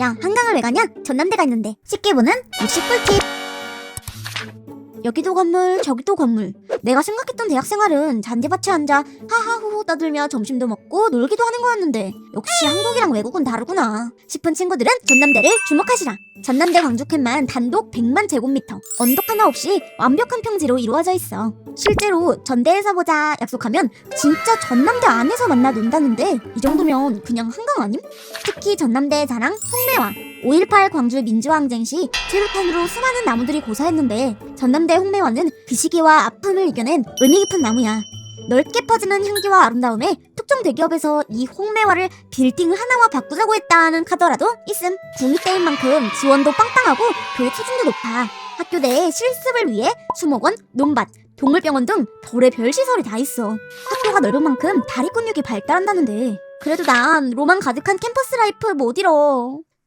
야, 한강을 왜 가냐? 전남대가 있는데. 쉽게 보는 육식 꿀팁. 여기도 건물, 저기도 건물. 내가 생각했던 대학 생활은 잔디밭에 앉아 하하호호 떠들며 점심도 먹고 놀기도 하는 거였는데 역시 한국이랑 외국은 다르구나 싶은 친구들은 전남대를 주목하시라. 전남대 광주캠만 단독 100만 제곱미터, 언덕 하나 없이 완벽한 평지로 이루어져 있어. 실제로 전대에서 보자 약속하면 진짜 전남대 안에서 만나 논다는데 이 정도면 그냥 한강 아님? 특히 전남대의 자랑 홍매화 5.18 광주 민주항쟁 시 체류탄으로 수많은 나무들이 고사했는데 전남대 홍매화는 그 시기와 아픔을 이겨낸 의미 깊은 나무야 넓게 퍼지는 향기와 아름다움에 특정 대기업에서 이 홍매화를 빌딩 하나와 바꾸자고 했다는 카더라도 있음 국립대인 만큼 지원도 빵빵하고 교육 수준도 높아 학교 내에 실습을 위해 수목원, 논밭, 동물병원 등 별의 별 시설이 다 있어. 학교가 넓은 만큼 다리 근육이 발달한다는데. 그래도 난 로망 가득한 캠퍼스 라이프 못 잃어.